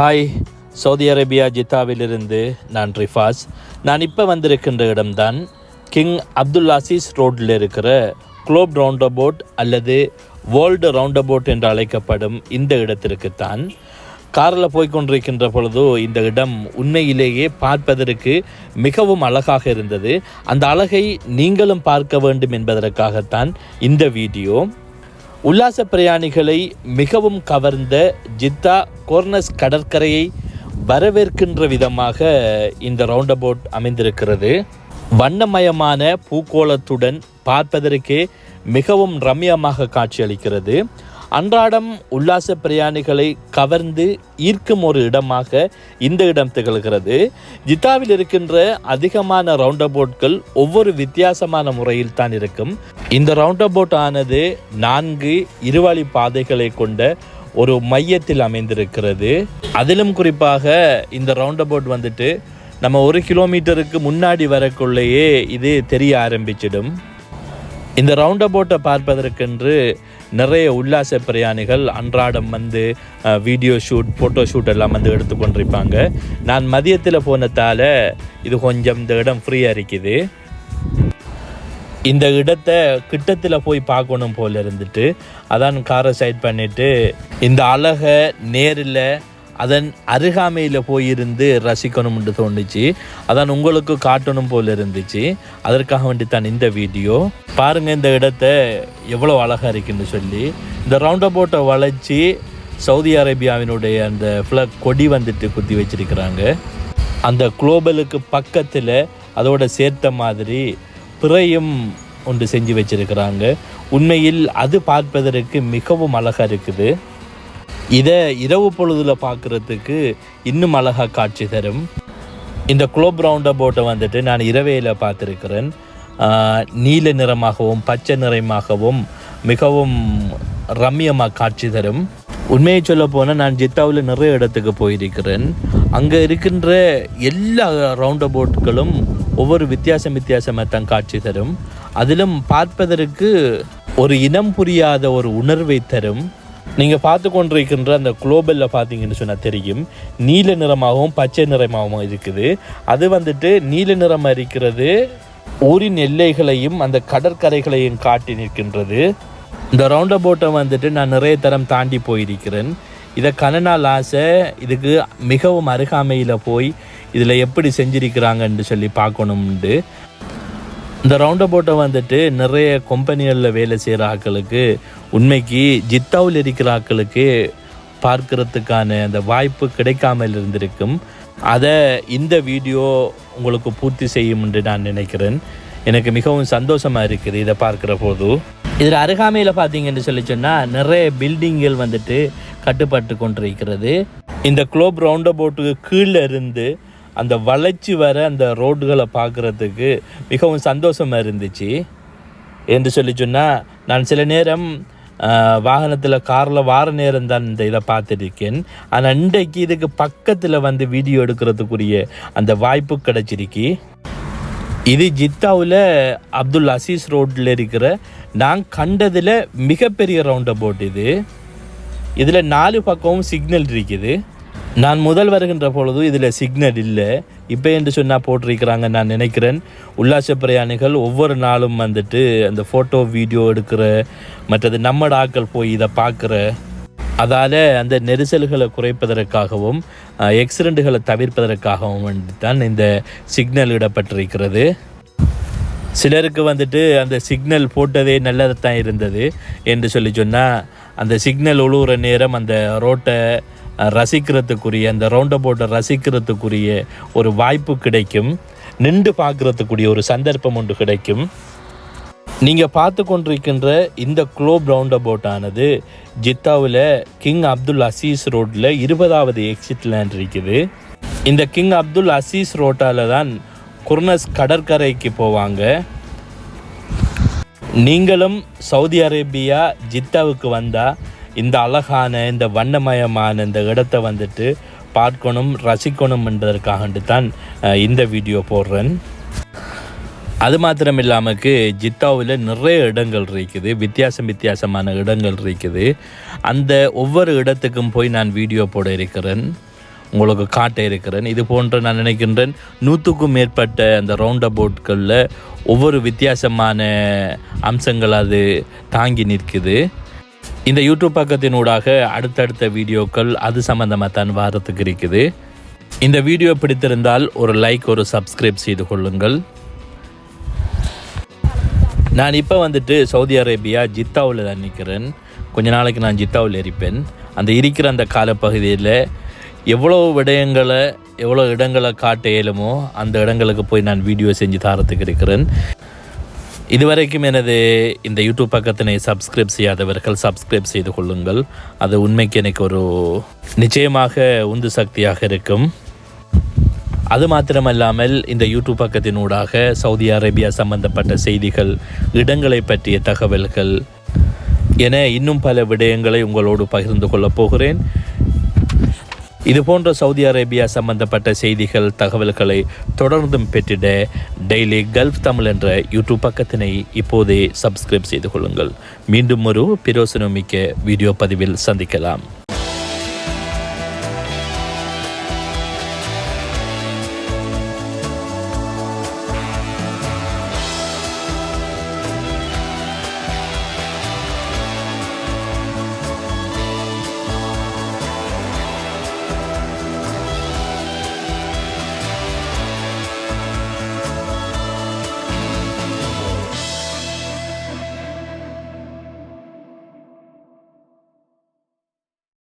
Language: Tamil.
ஹாய். சவுதி அரேபியா ஜித்தாவிலிருந்து நான் ரிஃபாஸ். நான் இப்போ வந்திருக்கின்ற இடம்தான் கிங் அப்துல் அசீஸ் ரோட்டில் இருக்கிற குளோப் ரவுண்டபோட் அல்லது வேர்ல்டு ரவுண்டபோட் என்று அழைக்கப்படும் இந்த இடத்திற்குத்தான். காரில் போய்கொண்டிருக்கின்ற பொழுதோ பொழுது இந்த இடம் உண்மையிலேயே பார்ப்பதற்கு மிகவும் அழகாக இருந்தது. அந்த அழகை நீங்களும் பார்க்க வேண்டும் என்பதற்காகத்தான் இந்த வீடியோ. உல்லாச பிரயாணிகளை மிகவும் கவர்ந்த ஜித்தா கோர்னஸ் கடற்கரையை வரவேற்கின்ற விதமாக இந்த ரவுண்டபோட் அமைந்திருக்கிறது. வண்ணமயமான பூக்கோளத்துடன் பார்ப்பதற்கே மிகவும் ரம்யமாக காட்சியளிக்கிறது. அன்றாடம் உல்லாச பிரயாணிகளை கவர்ந்து ஈர்க்கும் ஒரு இடமாக இந்த இடம் திகழ்கிறது. ஜித்தாவில் இருக்கின்ற அதிகமான ரவுண்டபோட்கள் ஒவ்வொரு வித்தியாசமான முறையில் தான் இருக்கும். இந்த ரவுண்ட் ரவுண்டபோட் ஆனது நான்கு இருவழி பாதைகளை கொண்ட ஒரு மையத்தில் அமைந்திருக்கிறது. அதிலும் குறிப்பாக இந்த ரவுண்டபோட் வந்துட்டு நம்ம ஒரு கிலோமீட்டருக்கு முன்னாடி வரக்குள்ளேயே இது தெரிய ஆரம்பிச்சிடும். இந்த ரவுண்டபோட்டை பார்ப்பதற்கென்று நிறைய உல்லாச பிரயாணிகள் அன்றாடம் வந்து வீடியோ ஷூட் ஃபோட்டோ ஷூட் எல்லாம் வந்து எடுத்துக்கொண்டிருப்பாங்க நான் மதியத்தில் போனதால் இது கொஞ்சம் இந்த இடம் ஃப்ரீயாக இருக்குது. இந்த இடத்த கிட்டத்தில் போய் பார்க்கணும் போல இருந்துட்டு அதான் காரை சைட் பண்ணிவிட்டு இந்த அழகை நேரில் அதன் அருகாமையில் போயிருந்து ரசிக்கணும்னு தோணுச்சு. அதான் உங்களுக்கு காட்டணும் போல இருந்துச்சு. அதற்காக வேண்டி தான் இந்த வீடியோ. பாருங்கள் இந்த இடத்த எவ்வளோ அழகாக இருக்குன்னு சொல்லி. இந்த ரவுண்டபோட்டை வளைச்சி சவுதி அரேபியாவினுடைய அந்த ஃப்ளக் கொடி வந்துட்டு குத்தி வச்சிருக்கிறாங்க. அந்த குளோபலுக்கு பக்கத்தில் அதோட சேர்த்த மாதிரி பிறையும் ஒன்று செஞ்சு வச்சிருக்கிறாங்க. உண்மையில் அது பார்ப்பதற்கு மிகவும் அழகாக இருக்குது. இதை இரவு பொழுதில் பார்க்குறதுக்கு இன்னும் அழகாக காட்சி தரும். இந்த குளோப் ரவுண்ட போட்டை வந்துட்டு நான் இரவையில் பார்த்துருக்கிறேன். நீல நிறமாகவும் பச்சை நிறமாகவும் மிகவும் ரம்யமாக காட்சி தரும். உண்மையை சொல்ல போனால் நான் ஜித்தாவில் நிறைய இடத்துக்கு போயிருக்கிறேன். அங்கே இருக்கின்ற எல்லா ரவுண்ட போட்டுகளும் ஒவ்வொரு வித்தியாசம் வித்தியாசமாக தான் காட்சி தரும். அதிலும் பார்ப்பதற்கு ஒரு இனம் புரியாத ஒரு உணர்வை தரும். நீங்கள் பார்த்து கொண்டிருக்கின்ற அந்த குளோபலில் பார்த்தீங்கன்னு சொன்னால் தெரியும். நீல நிறமாகவும் பச்சை நிறமாகவும் இருக்குது. அது வந்துட்டு நீல நிறம் இருக்கிறது ஊரின் எல்லைகளையும் அந்த கடற்கரைகளையும் காட்டி நிற்கின்றது. இந்த ரவுண்ட் போட்டை வந்துட்டு நான் நிறைய தரம் தாண்டி போயிருக்கிறேன். இதை கனநாள் ஆசை இதுக்கு மிகவும் அருகாமையில் போய் இதில் எப்படி செஞ்சிருக்கிறாங்கன்னு சொல்லி பார்க்கணும்ண்டு இந்த ரவுண்ட் போட்டை வந்துட்டு நிறைய கம்பெனிகளில் வேலை செய்கிற ஆட்களுக்கு உண்மைக்கு ஜித்தாவில் இருக்கிற ஆக்களுக்கு பார்க்கறதுக்கான அந்த வாய்ப்பு கிடைக்காமல் இருந்திருக்கும். அதை இந்த வீடியோ உங்களுக்கு பூர்த்தி செய்யும் என்று நான் நினைக்கிறேன். எனக்கு மிகவும் சந்தோஷமாக இருக்குது இதை பார்க்குற போது. இதில் அருகாமையில் பார்த்தீங்கன்னு சொல்லி சொன்னால் நிறைய பில்டிங்கள் வந்துட்டு கட்டுப்பட்டு கொண்டிருக்கிறது. இந்த குளோப் ரவுண்ட் போட்டுக்கு கீழே இருந்து அந்த வளைச்சி வர அந்த ரோடுகளை பார்க்குறதுக்கு மிகவும் சந்தோஷமாக இருந்துச்சு. என்று சொல்லி சொன்னால் நான் சில நேரம் வாகனத்தில் காரில் வார நேரம் தான் இந்த இதை பார்த்துருக்கேன். ஆனால் இன்றைக்கு இதுக்கு பக்கத்தில் வந்து வீடியோ எடுக்கிறதுக்குரிய அந்த வாய்ப்பு கிடச்சிருக்கு. இது ஜித்தாவில் அப்துல் அசீஸ் ரோட்டில் இருக்கிற நான் கண்டதில் மிகப்பெரிய ரவுண்ட் அபவுட் இது. இதில் நாலு பக்கமும் சிக்னல் இருக்குது. நான் முதல் வருகின்ற பொழுது இதில் சிக்னல் இல்லை. இப்போ என்று சொன்னால் போட்டிருக்கிறாங்க நான் நினைக்கிறேன். உல்லாச பிரயாணிகள் ஒவ்வொரு நாளும் வந்துட்டு அந்த ஃபோட்டோ வீடியோ எடுக்கிற மற்றது நம்மட ஆக்கள் போய் இதை பார்க்குற அதால் அந்த நெரிசல்களை குறைப்பதற்காகவும் எக்ஸிடெண்ட்டுகளை தவிர்ப்பதற்காகவும் வந்துட்டு தான் இந்த சிக்னல் இடப்பட்டிருக்கிறது. சிலருக்கு வந்துட்டு அந்த சிக்னல் போட்டதே நல்லதாக தான் இருந்தது என்று சொல்லி சொன்னால் அந்த சிக்னல் உழுவுற நேரம் அந்த ரோட்டை ரசிக்கிறதுக்குரிய அந்த ரவுண்ட் போட்டை ரசிக்கிறதுக்குரிய ஒரு வாய்ப்பு கிடைக்கும். நின்று பார்க்குறதுக்குரிய ஒரு சந்தர்ப்பம் ஒன்று கிடைக்கும். நீங்கள் பார்த்து கொண்டிருக்கின்ற இந்த குளோப் ரவுண்ட் ஆனது ஜித்தாவில் கிங் அப்துல் அசீஸ் ரோட்டில் இருபதாவது எக்ஸிட் லேண்ட் இருக்குது இந்த கிங் அப்துல் அசீஸ் ரோட்டால் தான் குர்னஸ் கடற்கரைக்கு போவாங்க. நீங்களும் சவுதி அரேபியா ஜித்தாவுக்கு வந்தால் இந்த அழகான இந்த வண்ணமயமான இந்த இடத்தை வந்துட்டு பார்க்கணும் ரசிக்கணும் என்பதற்காகண்டு தான் இந்த வீடியோ போடுறேன். அது மாத்திரம் இல்லாமக்கு ஜித்தாவில் நிறைய இடங்கள் இருக்குது. வித்தியாசம் வித்தியாசமான இடங்கள் இருக்குது. அந்த ஒவ்வொரு இடத்துக்கும் போய் நான் வீடியோ போட இருக்கிறேன். உங்களுக்கு காட்ட இருக்கிறேன். இது போன்ற நான் நினைக்கின்றேன் நூற்றுக்கும் மேற்பட்ட அந்த ரவுண்ட் அபவுட்களில் ஒவ்வொரு வித்தியாசமான அம்சங்கள் அது தாங்கி நிற்குது. இந்த யூடியூப் பக்கத்தினூடாக அடுத்தடுத்த வீடியோக்கள் அது சம்மந்தமாக தான் வாரத்துக்கு இருக்குது. இந்த வீடியோ பிடித்திருந்தால் ஒரு லைக் ஒரு சப்ஸ்கிரைப் செய்து கொள்ளுங்கள். நான் இப்போ வந்துட்டு சவுதி அரேபியா ஜித்தாவில் தான் நிற்கிறேன் கொஞ்ச நாளைக்கு நான் ஜித்தாவில் இருப்பேன். அந்த இருக்கிற அந்த காலப்பகுதியில் எவ்வளோ விடயங்களை எவ்வளோ இடங்களை காட்ட இயலுமோ அந்த இடங்களுக்கு போய் நான் வீடியோ செஞ்சு தாரத்துக்கு இருக்கிறேன். இதுவரைக்கும் எனது இந்த யூடியூப் பக்கத்தினை சப்ஸ்கிரைப் செய்யாதவர்கள் சப்ஸ்கிரைப் செய்து கொள்ளுங்கள். அது உண்மைக்கு எனக்கு ஒரு நிச்சயமாக உந்து சக்தியாக இருக்கும். அது மாத்திரமல்லாமல் இந்த யூடியூப் பக்கத்தினூடாக சவுதி அரேபியா சம்பந்தப்பட்ட செய்திகள் இடங்களை பற்றிய தகவல்கள் என இன்னும் பல விடயங்களை உங்களோடு பகிர்ந்து கொள்ளப் போகிறேன். இதுபோன்ற சவுதி அரேபியா சம்பந்தப்பட்ட செய்திகள் தகவல்களை தொடர்ந்தும் பெற்றிட டெய்லி கல்ஃப் தமிழ் என்ற யூடியூப் பக்கத்தினை இப்போதே சப்ஸ்கிரைப் செய்து கொள்ளுங்கள். மீண்டும் ஒரு பிரயோசனமிக்க வீடியோ பதிவில் சந்திக்கலாம்.